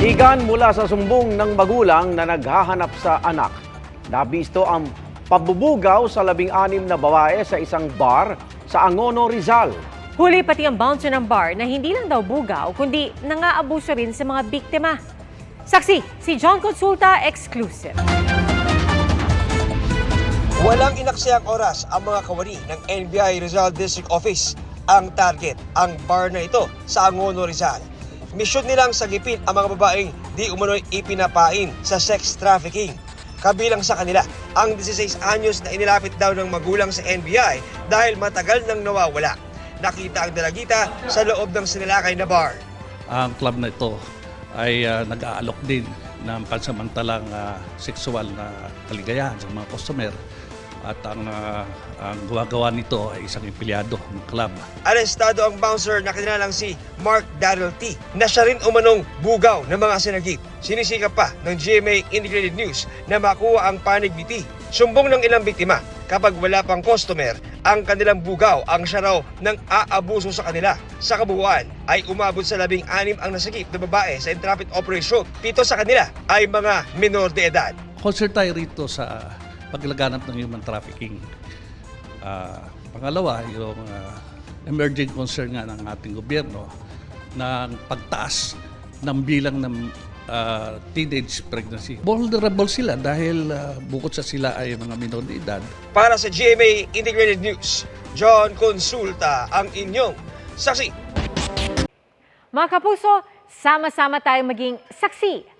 Higan mula sa sumbong ng magulang na naghahanap sa anak. Nabisto ang pabubugaw sa labing-anim na babae sa isang bar sa Angono, Rizal. Huli pati ang bouncer ng bar na hindi lang daw bugaw, kundi nangaabuso rin sa mga biktima. Saksi, si John Consulta, exclusive. Walang inaksayang oras ang mga kawani ng NBI Rizal District Office. Ang target, ang bar na ito sa Angono, Rizal. Misyon nilang sagipin ang mga babaeng di umano'y ipinapain sa sex trafficking. Kabilang sa kanila, ang 16 anyos na inilapit daw ng magulang sa NBI dahil matagal nang nawawala. Nakita ang dalagita sa loob ng sinilakay na bar. Ang club na ito ay ah, nag-aalok din ng pansamantalang ah, sexual na kaligayahan sa mga customer at ang, ah, ang gumagawa nito ay isang empleyado ng club. Arestado ang bouncer na kinilalang si Mark Darrell T. na siya rin umanong bugaw ng mga sinagip. Sinisikap pa ng GMA Integrated News na makuha ang panig ni T. Sumbong ng ilang biktima kapag wala pang customer, ang kanilang bugaw ang siya raw ng aabuso sa kanila. Sa kabuuan ay umabot sa labing anim ang nasagip na babae sa entrapment operation. Pito sa kanila ay mga minor de edad. Concert tayo rito sa paglaganap ng human trafficking. Ah, pangalawa, yung ah, emerging concern nga ng ating gobyerno ng pagtaas ng bilang ng ah, teenage pregnancy. Vulnerable sila dahil ah, bukod sa sila ay mga minor de edad, Para sa GMA Integrated News, John Consulta ang inyong saksi. Mga kapuso, sama-sama tayong maging saksi.